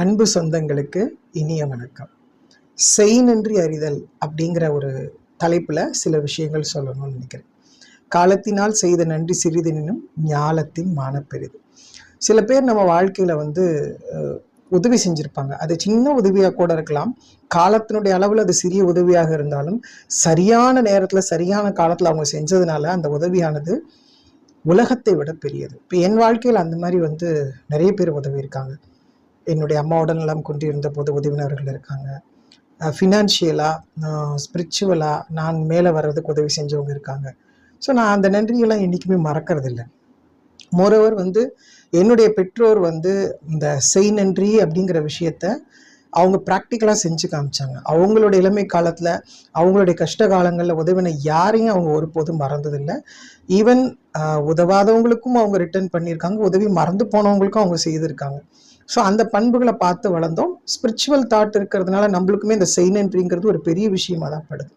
அன்பு சொந்தங்களுக்கு இனிய வணக்கம். செய் நன்றி அறிதல் அப்படிங்கிற ஒரு தலைப்பில் சில விஷயங்கள் சொல்லணும்னு நினைக்கிறேன். காலத்தினால் செய்த நன்றி சிறிதெனினும் ஞாலத்தின் மானப்பெரிது. சில பேர் நம்ம வாழ்க்கையில் வந்து உதவி செஞ்சுருப்பாங்க. அது சின்ன உதவியாக கூட இருக்கலாம். காலத்தினுடைய அளவில் அது சிறிய உதவியாக இருந்தாலும் சரியான நேரத்தில் சரியான காலத்தில் அவங்க செஞ்சதுனால அந்த உதவியானது உலகத்தை விட பெரியது. இப்போ என் வாழ்க்கையில் அந்த மாதிரி வந்து நிறைய பேர் உதவி இருக்காங்க என்னுடைய அம்மா உடல்நலம் கொண்டிருந்த போது உதவினர்கள் இருக்காங்க. ஃபினான்ஷியலாக ஸ்பிரிச்சுவலாக நான் மேலே வர்றதுக்கு உதவி செஞ்சவங்க இருக்காங்க. ஸோ நான் அந்த நன்றியெல்லாம் என்றைக்குமே மறக்கறதில்ல. மோரோவர் வந்து என்னுடைய பெற்றோர் வந்து இந்த செய் நன்றி அப்படிங்கிற விஷயத்த அவங்க ப்ராக்டிக்கலாக செஞ்சு காமிச்சாங்க. அவங்களோட இளமை காலத்தில் அவங்களுடைய கஷ்ட காலங்களில் உதவின யாரையும் அவங்க ஒருபோதும் மறந்ததில்லை. ஈவன் உதவாதவங்களுக்கும் அவங்க ரிட்டர்ன் பண்ணியிருக்காங்க. உதவி மறந்து போனவங்களுக்கும் அவங்க செய்திருக்காங்க. ஸோ அந்த பண்புகளை பார்த்து வளர்ந்தோம். ஸ்பிரிச்சுவல் தாட் இருக்கிறதுனால நம்மளுக்குமே இந்த செயின் நன்றிங்கிறது ஒரு பெரிய விஷயமா தான் படுது.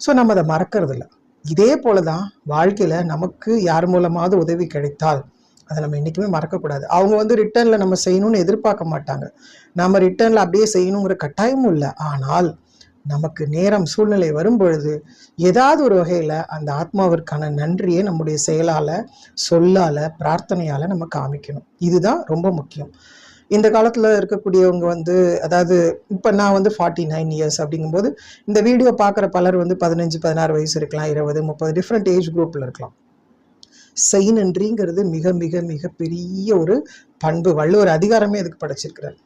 ஸோ நம்ம அதை மறக்கிறது இல்லை இதே போல தான் வாழ்க்கையில் நமக்கு யார் மூலமாவது உதவி கிடைத்தால் அதை நம்ம என்றைக்குமே மறக்கக்கூடாது. அவங்க வந்து ரிட்டர்னில் நம்ம செய்யணும்னு எதிர்பார்க்க மாட்டாங்க. நம்ம ரிட்டர்னில் அப்படியே செய்யணுங்கிற கட்டாயமும் இல்லை. ஆனால் நமக்கு நேரம் சூழ்நிலை வரும்பொழுது ஏதாவது ஒரு வகையில் அந்த ஆத்மாவிற்கான நன்றியை நம்முடைய செயலால் சொல்லால் பிரார்த்தனையால் நம்ம காமிக்கணும். இதுதான் ரொம்ப முக்கியம். இந்த காலத்தில் இருக்கக்கூடியவங்க வந்து அதாவது இப்போ நான் வந்து ஃபார்ட்டி நைன் இயர்ஸ் அப்படிங்கும்போது இந்த வீடியோ பார்க்குற பலர் வந்து பதினஞ்சு பதினாறு வயசு இருக்கலாம் இருபது முப்பது டிஃப்ரெண்ட் ஏஜ் குரூப்பில் இருக்கலாம். செய் நன்றிங்கிறது மிக மிக மிக பெரிய ஒரு பண்பு. வள்ளுவர் அதிகாரமே அதுக்கு படைச்சிருக்கிறார்.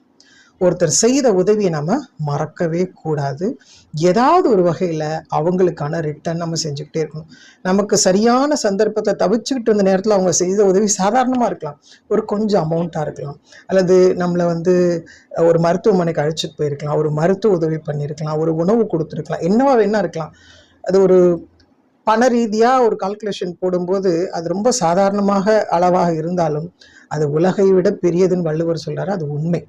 ஒருத்தர் செய்த உதவியை நம்ம மறக்கவே கூடாது. ஏதாவது ஒரு வகையில் அவங்களுக்கான ரிட்டர்ன் நம்ம செஞ்சுக்கிட்டே இருக்கணும். நமக்கு சரியான சந்தர்ப்பத்தை தவிச்சுக்கிட்டு இருந்த நேரத்தில் அவங்க செய்த உதவி சாதாரணமாக இருக்கலாம். ஒரு கொஞ்சம் அமௌண்ட்டாக இருக்கலாம். அல்லது நம்மளை வந்து ஒரு மருத்துவமனைக்கு அழைச்சிட்டு போயிருக்கலாம். ஒரு மருத்துவ உதவி பண்ணியிருக்கலாம். ஒரு உணவு கொடுத்துருக்கலாம். என்னவா வேணா இருக்கலாம். அது ஒரு பண ரீதியாக ஒரு கால்குலேஷன் போடும்போது அது ரொம்ப சாதாரணமாக அளவாக இருந்தாலும் அது உலகை விட பெரியதுன்னு வள்ளுவர் சொல்கிறார் அது உண்மை.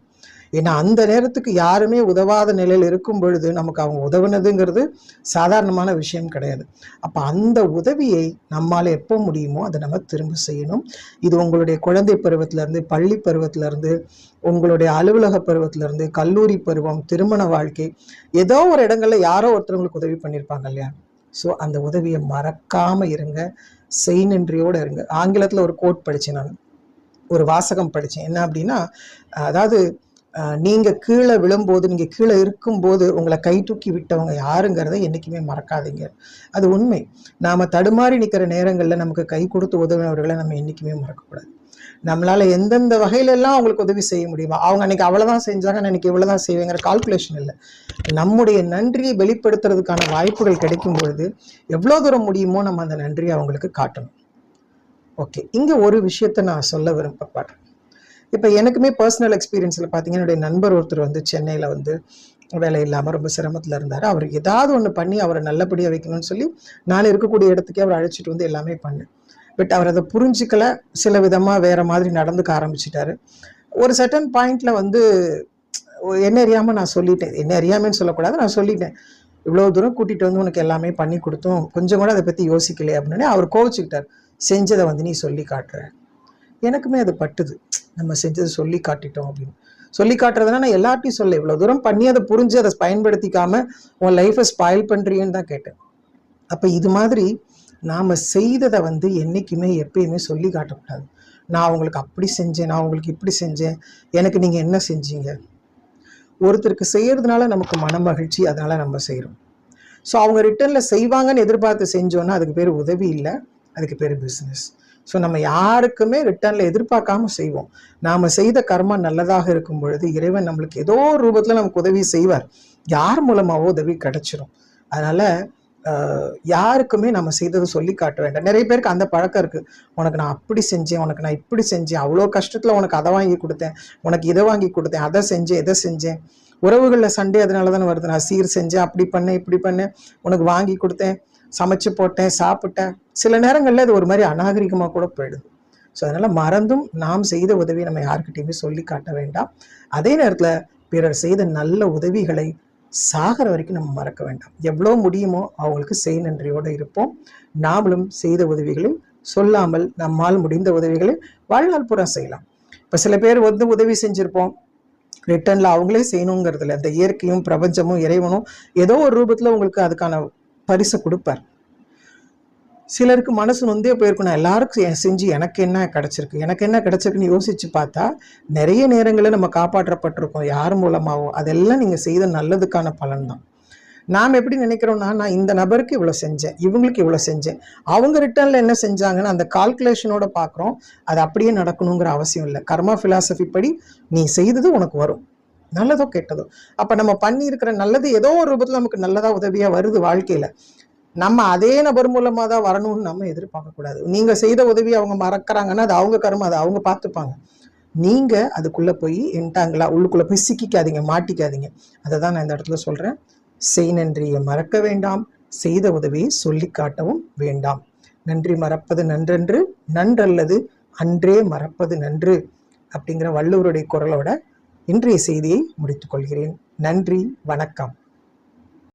ஏன்னா அந்த நேரத்துக்கு யாருமே உதவாத நிலையில் இருக்கும் பொழுது நமக்கு அவங்க உதவுனதுங்கிறது சாதாரணமான விஷயம் கிடையாது. அப்போ அந்த உதவியை நம்மால் எப்போ முடியுமோ அதை நம்ம திரும்ப செய்யணும். இது உங்களுடைய குழந்தை பருவத்திலேருந்து பள்ளி பருவத்திலேருந்து உங்களுடைய அலுவலக பருவத்திலேருந்து கல்லூரி பருவம் திருமண வாழ்க்கை ஏதோ ஒரு இடங்களில் யாரோ ஒருத்தவங்களுக்கு உதவி பண்ணியிருப்பாங்க இல்லையா? ஸோ அந்த உதவியை மறக்காமல் இருங்க. செய் நன்றியோட இருங்க. ஆங்கிலத்தில் ஒரு கோட் படித்தேன் நான். ஒரு வாசகம் படித்தேன் என்ன அப்படின்னா அதாவது நீங்கள் கீழே விழும்போது நீங்கள் கீழே இருக்கும்போது உங்களை கை தூக்கி விட்டவங்க யாருங்கிறத என்றைக்குமே மறக்காதீங்க. அது உண்மை. நாம் தடுமாறி நிற்கிற நேரங்களில் நமக்கு கை கொடுத்து உதவினவர்களை நம்ம என்றைக்குமே மறக்கக்கூடாது. நம்மளால எந்தெந்த வகையில எல்லாம் அவங்களுக்கு உதவி செய்ய முடியுமா அவங்க அன்னைக்கு அவ்வளவுதான் செஞ்சாங்க அன்னைக்கு இவ்வளோதான் செய்வேங்கிற கால்குலேஷன் இல்லை. நம்முடைய நன்றியை வெளிப்படுத்துறதுக்கான வாய்ப்புகள் கிடைக்கும் பொழுது எவ்வளோ தூரம் முடியுமோ நம்ம அந்த நன்றியை அவங்களுக்கு காட்டணும். ஓகே இங்கே ஒரு விஷயத்தை நான் சொல்ல விரும்பப்படுறேன் இப்போ எனக்குமே பர்சனல் எக்ஸ்பீரியன்ஸில் பார்த்தீங்கன்னா என்னுடைய நண்பர் ஒருத்தர் வந்து சென்னையில் வந்து வேலை இல்லாமல் ரொம்ப சிரமத்தில் இருந்தார். அவர் ஏதாவது ஒன்று பண்ணி அவரை நல்லபடியாக வைக்கணும்னு சொல்லி நான் இருக்கக்கூடிய இடத்துக்கே அவர் அழைச்சிட்டு வந்து எல்லாமே பண்ணேன். பட் அவர் அதை புரிஞ்சிக்கல. சில விதமாக வேறு மாதிரி நடந்துக்க ஆரம்பிச்சிட்டாரு. ஒரு சர்டன் பாயிண்டில் வந்து என்ன அறியாமல் நான் சொல்லிட்டேன். என்ன அறியாமன்னு சொல்லக்கூடாது நான் சொல்லிட்டேன். இவ்வளோ தூரம் கூட்டிகிட்டு வந்து உனக்கு எல்லாமே பண்ணி கொடுத்தோம். கொஞ்சம் கூட அதை பற்றி யோசிக்கலையே அப்படின்னு அவர் கோவிச்சுக்கிட்டார். செஞ்சதை வந்து நீ சொல்லி காட்டுற. எனக்குமே அது பட்டுது. நம்ம செஞ்சதை சொல்லி காட்டிட்டோம் அப்படின்னு. சொல்லி காட்டுறதுனா நான் எல்லார்ட்டையும் சொல்ல இவ்வளோ தூரம் பண்ணி அதை புரிஞ்சு அதை பயன்படுத்திக்காமல் உன் லைஃப்பை ஸ்பாயில் பண்ணுறியன்னு தான் கேட்டேன். அப்போ இது மாதிரி நாம் செய்ததை வந்து என்றைக்குமே எப்பயுமே சொல்லி காட்டக்கூடாது. நான் உங்களுக்கு அப்படி செஞ்சேன் நான் உங்களுக்கு இப்படி செஞ்சேன் எனக்கு நீங்கள் என்ன செஞ்சீங்க? ஒருத்தருக்கு செய்கிறதுனால நமக்கு மன மகிழ்ச்சி அதனால் நம்ம செய்கிறோம் ஸோ அவங்க ரிட்டர்னில் செய்வாங்கன்னு எதிர்பார்த்து செஞ்சோன்னா அதுக்கு பேர் உதவி இல்லை அதுக்கு பேர் பிஸ்னஸ் ஸோ நம்ம யாருக்குமே ரிட்டர்னில் எதிர்பார்க்காம செய்வோம். நாம் செய்த கர்மா நல்லதாக இருக்கும் பொழுது இறைவன் நம்மளுக்கு ஏதோ ஒரு ரூபத்தில் நமக்கு உதவி செய்வார். யார் மூலமாகவோ உதவி கிடச்சிரும். அதனால் யாருக்குமே நம்ம செய்ததை சொல்லி காட்ட வேண்டாம். நிறைய பேருக்கு அந்த பழக்கம் இருக்கு. உனக்கு நான் அப்படி செஞ்சேன் உனக்கு நான் இப்படி செஞ்சேன் அவ்வளோ கஷ்டத்தில் உனக்கு அதை வாங்கி கொடுத்தேன் உனக்கு இதை வாங்கி கொடுத்தேன் அதை செஞ்சேன் இதை செஞ்சேன். உறவுகளில் சண்டே அதனால தானே வருது. நான் சீர் செஞ்சேன் அப்படி பண்ணேன் இப்படி பண்ணேன் உனக்கு வாங்கி கொடுத்தேன் சமைச்சு போட்டேன் சாப்பிட்டேன். சில நேரங்களில் அது ஒரு மாதிரி அநாகரிகமாக கூட போயிடுது. ஸோ அதனால் மறந்தும் நாம் செய்த உதவியை நம்ம யாருக்கிட்டையுமே சொல்லி காட்ட வேண்டாம். அதே நேரத்தில் பிறர் செய்த நல்ல உதவிகளை சாகிற வரைக்கும் நம்ம மறக்க வேண்டாம். எவ்வளோ முடியுமோ அவங்களுக்கு செய் நன்றியோடு இருப்போம். நாமளும் செய்த உதவிகளை சொல்லாமல் நம்மால் முடிந்த உதவிகளை வாழ்நாள் பூரா செய்யலாம். இப்போ சில பேர் வந்து உதவி செஞ்சுருப்போம். ரிட்டர்னில் அவங்களே செய்யணுங்கிறதுல இந்த இயற்கையும் பிரபஞ்சமும் இறைவனும் ஏதோ ஒரு ரூபத்தில் உங்களுக்கு அதுக்கான பரிசை கொடுப்பார். சிலருக்கு மனசு நொந்தே போயிருக்கும் நான் எல்லாருக்கும் செஞ்சு எனக்கு என்ன கிடச்சிருக்கு? எனக்கு என்ன கிடச்சிருக்குன்னு யோசிச்சு பார்த்தா நிறைய நேரங்களில் நம்ம காப்பாற்றப்பட்டிருக்கோம் யார் மூலமாகவும் அதெல்லாம் நீங்கள் செய்த நல்லதுக்கான பலன் தான் நாம் எப்படி நினைக்கிறோம்னா நான் இந்த நபருக்கு இவ்வளோ செஞ்சேன் இவங்களுக்கு இவ்வளோ செஞ்சேன். அவங்க ரிட்டர்னில் என்ன செஞ்சாங்கன்னு அந்த கால்குலேஷனோட பார்க்குறோம் அது அப்படியே நடக்கணுங்கிற அவசியம் இல்லை. கர்மா ஃபிலாசபி படி நீ செய்தது உனக்கு வரும். நல்லதோ கெட்டதோ. அப்போ நம்ம பண்ணியிருக்கிற நல்லது ஏதோ ஒரு ரூபத்தில் நமக்கு நல்லதாக உதவியாக வருது வாழ்க்கையில். நம்ம அதே நபர் மூலமாக தான் வரணும்னு நம்ம எதிர்பார்க்கக்கூடாது நீங்கள் செய்த உதவி அவங்க மறக்கிறாங்கன்னா அது அவங்க கர்மம் அதை அவங்க பார்த்துப்பாங்க. நீங்கள் அதுக்குள்ளே போய் என்டாங்களா உள்ளுக்குள்ளே போய் சிக்கிக்காதீங்க மாட்டிக்காதீங்க. அதை தான் நான் இந்த இடத்துல சொல்கிறேன் செய் நன்றியை மறக்க வேண்டாம். செய்த உதவியை சொல்லி காட்டவும் வேண்டாம். நன்றி மறப்பது நன்றன்று நன்றல்லது அன்றே மறப்பது நன்று அப்படிங்கிற வள்ளுவருடைய குரலோட இன்றைய செய்தியை முடித்துக்கொள்கிறேன் நன்றி வணக்கம்.